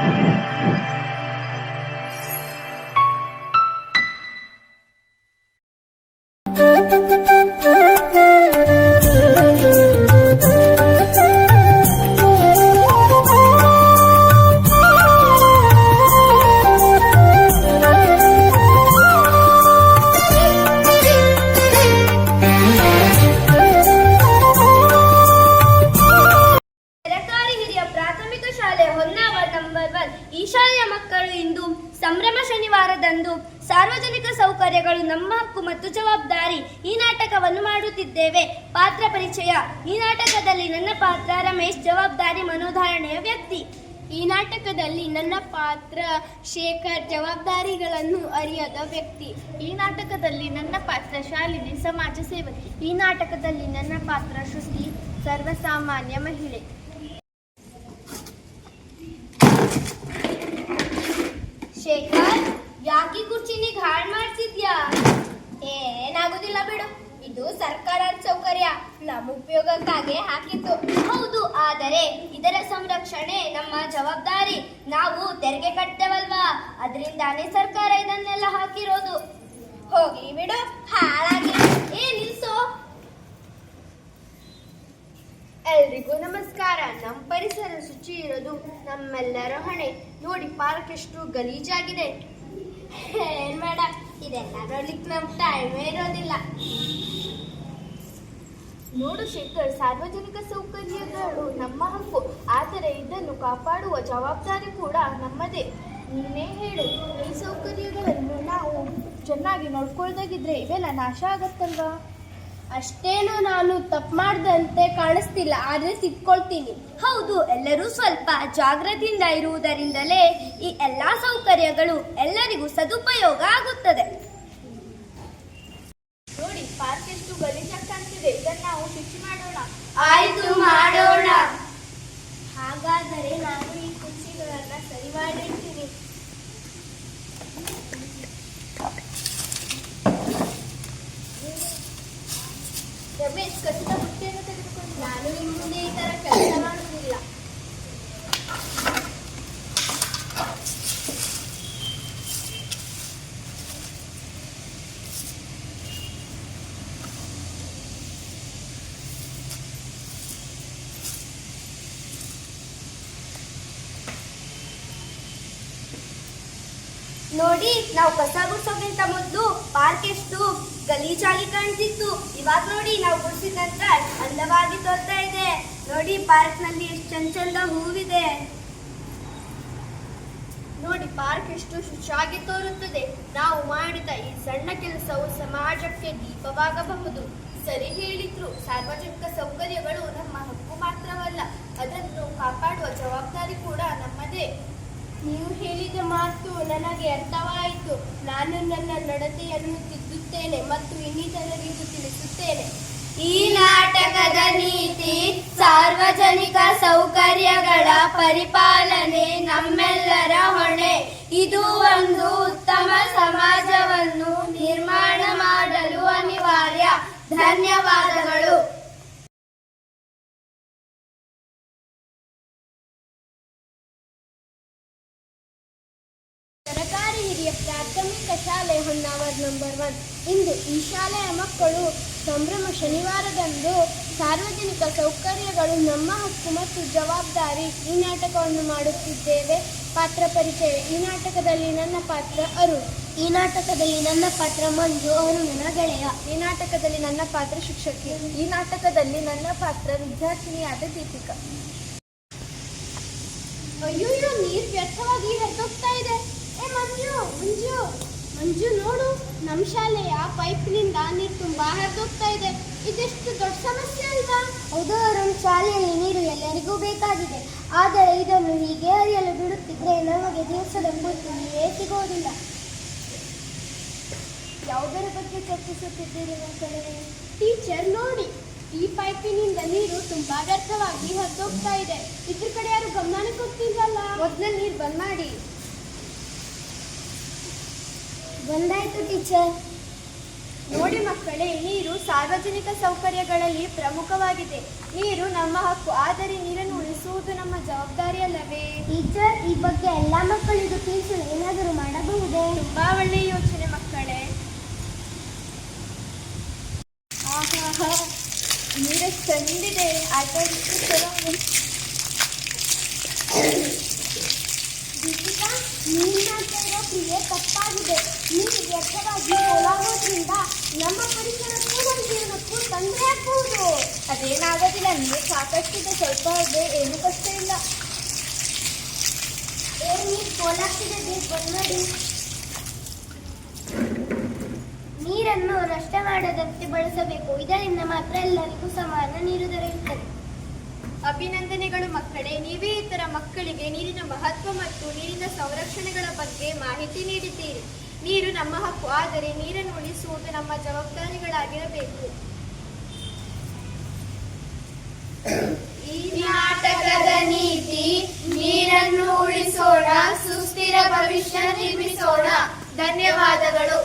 ಸರಕಾರಿ ಶನಿವಾರದಂದು ಸಾರ್ವಜನಿಕ ಸೌಕರ್ಯಗಳು ನಮ್ಮ ಹಕ್ಕು ಮತ್ತು ಜವಾಬ್ದಾರಿ ಈ ನಾಟಕವನ್ನು ಮಾಡುತ್ತಿದ್ದೇವೆ. ಪಾತ್ರ ಪರಿಚಯ. ಈ ನಾಟಕದಲ್ಲಿ ನನ್ನ ಪಾತ್ರ ರಮೇಶ್, ಜವಾಬ್ದಾರಿ ಮನೋಧಾರಣೆಯ ವ್ಯಕ್ತಿ. ಈ ನಾಟಕದಲ್ಲಿ ನನ್ನ ಪಾತ್ರ ಶೇಖರ್, ಜವಾಬ್ದಾರಿಗಳನ್ನು ಅರಿಯದ ವ್ಯಕ್ತಿ. ಈ ನಾಟಕದಲ್ಲಿ ನನ್ನ ಪಾತ್ರ ಶಾಲಿನಿ, ಸಮಾಜ ಸೇವಕಿ. ಈ ನಾಟಕದಲ್ಲಿ ನನ್ನ ಪಾತ್ರ ಶ್ರುತಿ ಸರ್ವಸಾಮಾನ್ಯ ಮಹಿಳೆ ಶೇಖರ್ ಹಾಳ್ ಹಾಳು ಮಾಡ್ತಿದ್ಯಾ? ಏನಾಗುದಿಲ್ಲ ಬಿಡು. ಇದು ಸರ್ಕಾರದ ಸೌಕರ್ಯ. ನಮ್ಮ ಉಪಯೋಗಕ್ಕಾಗಿ ಹಾಕಿತ್ತು ಹೌದು, ಆದರೆ ಇದರ ಸಂರಕ್ಷಣೆ ನಮ್ಮ ಜವಾಬ್ದಾರಿ. ನಾವು ತೆರಿಗೆ ಕಟ್ತೇವಲ್ವಾ? ಅದರಿಂದಾನೇ ಸರ್ಕಾರ ಇದನ್ನೆಲ್ಲ ಹಾಕಿರೋದು. ಹೋಗಿ ಬಿಡು, ಹಾಳಾಗಿ. ಏ, ನಿಲ್ಸೋ. ಎಲ್ರಿಗೂ ನಮಸ್ಕಾರ. ನಮ್ಮ ಪರಿಸರ ಶುಚಿ ಇರೋದು ನಮ್ಮೆಲ್ಲರ ಹೊಣೆ. ನೋಡಿ, ಪಾರ್ಕ್ ಎಷ್ಟು ಗಲೀಜಾಗಿದೆ. ಏನ್ ಮಾಡ? ಇದೆಲ್ಲ ನೋಡ್ಲಿಕ್ಕೆ ನಮ್ ಟೈಮೇ ಇರೋದಿಲ್ಲ. ನೋಡು ಶೇಖರ್, ಸಾರ್ವಜನಿಕ ಸೌಕರ್ಯಗಳು ನಮ್ಮ ಹಕ್ಕು. ಆದರೆ ಇದನ್ನು ಕಾಪಾಡುವ ಜವಾಬ್ದಾರಿ ಕೂಡ ನಮ್ಮದೇ. ನೀನೇ ಹೇಳು, ಈ ಸೌಕರ್ಯಗಳನ್ನು ನಾವು ಚೆನ್ನಾಗಿ ನೋಡ್ಕೊಳ್ದಾಗಿದ್ರೆ ಇವೆಲ್ಲ ನಾಶ ಆಗತ್ತಲ್ವಾ? ಅಷ್ಟೇನು ನಾನು ತಪ್ಪು ಮಾಡ್ದಂತೆ ಕಾಣಿಸ್ತಿಲ್ಲ ಆದ್ರೆ ಸಿಕ್ಕೊಳ್ತೀನಿ ಹೌದು ಎಲ್ಲರೂ ಸ್ವಲ್ಪ ಜಾಗ್ರತೆಯಿಂದ ಇರುವುದರಿಂದಲೇ ಈ ಎಲ್ಲಾ ಸೌಕರ್ಯಗಳು ಎಲ್ಲರಿಗೂ ಸದುಪಯೋಗ ಆಗುತ್ತದೆ. ನೋಡಿ ಪಾರ್ಕ್ ಎಷ್ಟು ಗಲೀಜಾಗ್ತಾ ಕಾಣ್ತಿದೆ. ಇದನ್ನ ನಾವು ಶುಚಿ ಮಾಡೋಣ. ಆಯ್ತು ಮಾಡೋಣ ಹಾಗಾದರೆ ನಾನು ಈ ಕುರ್ಚಿಗಳನ್ನ ಸರಿ ಮಾಡಿರ್ತೀನಿ ಕಸದ ಬುಟ್ಟಿಯನ್ನು ತೆಗೆದುಕೊಂಡು ನಾನು ನಿಮ್ಮ ಈ ತರ ಕೆಲಸ ಮಾಡುವುದಿಲ್ಲ ನೋಡಿ, ನಾವು ಕಸ ಗುಡ್ಸೋಕ್ಕಿಂತ ಮೊದಲು ಪಾರ್ಕ್ ಎಷ್ಟು ಗಲೀಜಾಗಿ ಕಾಣ್ತಿತ್ತು. ಇವಾಗ ನೋಡಿ ನಾವು ಗುಡಿಸಿದ ನಂತರ ಅಂದವಾಗಿ ತೋರ್ತಾ ಇದೆ. ನೋಡಿ ಪಾರ್ಕ್ನಲ್ಲಿ ಎಷ್ಟು ಚಂದ ಚಂದ ಹೂವಿದೆ. ನೋಡಿ ಪಾರ್ಕ್ ಎಷ್ಟು ಶುಚಿಯಾಗಿ ತೋರುತ್ತದೆ. ನಾವು ಮಾಡಿದ ಈ ಸಣ್ಣ ಕೆಲಸವು ಸಮಾಜಕ್ಕೆ ದೀಪವಾಗಬಹುದು. ಸರಿ ಹೇಳಿದ್ರು. ಸಾರ್ವಜನಿಕ ಸೌಕರ್ಯಗಳು ನಮ್ಮ ಹಕ್ಕು ಮಾತ್ರವಲ್ಲ, ಅದನ್ನು ಕಾಪಾಡುವ ಜವಾಬ್ದಾರಿ ಕೂಡ ನಮ್ಮದೇ. ನೀವು ಹೇಳಿದ ಮಾತು ನನಗೆ ಅರ್ಥವಾಯಿತು. ನಾನು ನನ್ನ ನಡತೆಯನ್ನು ತಿದ್ದುತ್ತೇನೆ ಮತ್ತು ಇನ್ನಿತರರಿಗೂ ತಿಳಿಸುತ್ತೇನೆ. ಈ ನಾಟಕದ ನೀತಿ ಸಾರ್ವಜನಿಕ ಸೌಕರ್ಯಗಳ ಪರಿಪಾಲನೆ ನಮ್ಮೆಲ್ಲರ ಹೊಣೆ. ಇದು ಒಂದು ಉತ್ತಮ ಸಮಾಜವನ್ನು ನಿರ್ಮಾಣ ಮಾಡಲು ಅನಿವಾರ್ಯ. ಧನ್ಯವಾದಗಳು. ಪ್ರಾಥಮಿಕ ಶಾಲೆ ಹೊನ್ನಾವರ್ ನಂಬರ್ ಒನ್. ಇಂದು ಈ ಶಾಲೆಯ ಮಕ್ಕಳು ಸಂಭ್ರಮ ಶನಿವಾರದಂದು ಸಾರ್ವಜನಿಕ ಸೌಕರ್ಯಗಳು, ನಮ್ಮ ಹಕ್ಕು ಮತ್ತು ಜವಾಬ್ದಾರಿ ಈ ನಾಟಕವನ್ನು ಮಾಡುತ್ತಿದ್ದೇವೆ. ಪಾತ್ರ ಪರಿಚಯ. ಈ ನಾಟಕದಲ್ಲಿ ನನ್ನ ಪಾತ್ರ ಅರುಣ್. ಈ ನಾಟಕದಲ್ಲಿ ನನ್ನ ಪಾತ್ರ ಮಂಜು, ಅವನು ನನ್ನ ಗೆಳೆಯ. ಈ ನಾಟಕದಲ್ಲಿ ನನ್ನ ಪಾತ್ರ ಶಿಕ್ಷಕಿ. ಈ ನಾಟಕದಲ್ಲಿ ನನ್ನ ಪಾತ್ರ ವಿದ್ಯಾರ್ಥಿನಿಯಾದ ದೀಪಿಕಾ. ಅಯ್ಯೋ ನೀರು ವ್ಯರ್ಥವಾಗಿ ಹರಿದೋಗ್ತಾ ಇದೆ. ಮಂಜು ಮಂಜು ಮಂಜು ನೋಡು ನಮ್ಮ ಶಾಲೆಯ ಪೈಪ್ನಿಂದ ನೀರು ತುಂಬಾ ಹರಿದೋಗ್ತಾ ಇದೆ. ಇದೆಷ್ಟು ದೊಡ್ಡ ಸಮಸ್ಯೆ ಅಲ್ವಾ? ಹೌದು ನಮ್ಮ ಶಾಲೆಯಲ್ಲಿ ನೀರು ಎಲ್ಲರಿಗೂ ಬೇಕಾಗಿದೆ. ಆದರೆ ಇದನ್ನು ಹೀಗೆ ಹರಿಯಲು ಬಿಡುತ್ತಿದ್ರೆ ನಮಗೆ ದಿವಸದ ಮೂರ್ತಿ ನೀರೇ ಸಿಗೋದಿಲ್ಲ ಯಾವುದರ ಬಗ್ಗೆ ಚರ್ಚಿಸುತ್ತಿದ್ದೀರಿ ಮಕ್ಕಳೇ? ಟೀಚರ್ ನೋಡಿ ಈ ಪೈಪಿನಿಂದ ನೀರು ತುಂಬಾ ವ್ಯರ್ಥವಾಗಿ ಹರಿದೋಗ್ತಾ ಇದೆ. ಇದ್ರ ಕಡೆ ಯಾರು ಗಮನಕ್ಕೆ ಕೊಡ್ತಿಲ್ಲಲ್ಲ ಮೊದಲ ನೀರು ಬಂದ್ ಮಾಡಿ. ಬಂದಾಯ್ತು ಟೀಚರ್. ನೋಡಿ ಮಕ್ಕಳೇ ನೀರು ಸಾರ್ವಜನಿಕ ಸೌಕರ್ಯಗಳಲ್ಲಿ ಪ್ರಮುಖವಾಗಿದೆ. ನೀರು ನಮ್ಮ ಹಕ್ಕು ಆದರೆ ನೀರನ್ನು ಉಳಿಸಿ ಉಳಿಸುವುದು ನಮ್ಮ ಜವಾಬ್ದಾರಿ ಅಲ್ಲವೇ ಟೀಚರ್ ಈ ಬಗ್ಗೆ ಎಲ್ಲ ಮಕ್ಕಳಿಗೂ ತಿಳಿಸಲು ಏನಾದರೂ ಮಾಡಬಹುದೇ? ತುಂಬಾ ಒಳ್ಳೆಯ ಯೋಚನೆ ಮಕ್ಕಳೇ. ಆಹಾಹಾ, ನೀರ ಚಂದಿದೆ ಆಟ ಮಾಡ್ತಾ ಇರೋ ಕ್ರಿಯೆ ತಪ್ಪಾಗಿದೆ. ನೀನು ವ್ಯರ್ಥವಾಗಿ ಪೋಲಾಗೋದ್ರಿಂದ ನಮ್ಮ ಪರಿಸರಕ್ಕೂ ನಮ್ಮ ಜೀವನಕ್ಕೂ ತೊಂದರೆ ಆಗ್ಬೋದು ಅದೇನಾಗೋದಿಲ್ಲ ನೀರು ಸಾಕಷ್ಟಿದೆ ಸ್ವಲ್ಪ ಇದೆ, ಏನು ಕಷ್ಟ ಇಲ್ಲ. ಏ ನೀರು ಪೋಲಾಗ್ತಿದೆ ಬೇಗ ಬಂದ್ ನೀರನ್ನು ನಷ್ಟ ಮಾಡದಂತೆ ಬಳಸಬೇಕು. ಇದರಿಂದ ಮಾತ್ರ ಎಲ್ಲರಿಗೂ ಸಮಾನ ನೀರು ದೊರೆಯುತ್ತದೆ. ಅಭಿನಂದನೆಗಳು ಮಕ್ಕಳೇ. ನೀವೇ ಇತರ ಮಕ್ಕಳಿಗೆ ನೀರಿನ ಮಹತ್ವ ಮತ್ತು ನೀರಿನ ಸಂರಕ್ಷಣೆಗಳ ಬಗ್ಗೆ ಮಾಹಿತಿ ನೀಡಿದ್ದೀರಿ. ನೀರು ನಮ್ಮ ಹಕ್ಕು, ಆದರೆ ನೀರನ್ನು ಉಳಿಸುವುದು ನಮ್ಮ ಜವಾಬ್ದಾರಿಗಳಾಗಿರಬೇಕು. ಈ ನೀತಿ, ನೀರನ್ನು ಉಳಿಸೋಣ, ಸುಸ್ಥಿರ ಭವಿಷ್ಯ ನಿರ್ಮಿಸೋಣ. ಧನ್ಯವಾದಗಳು.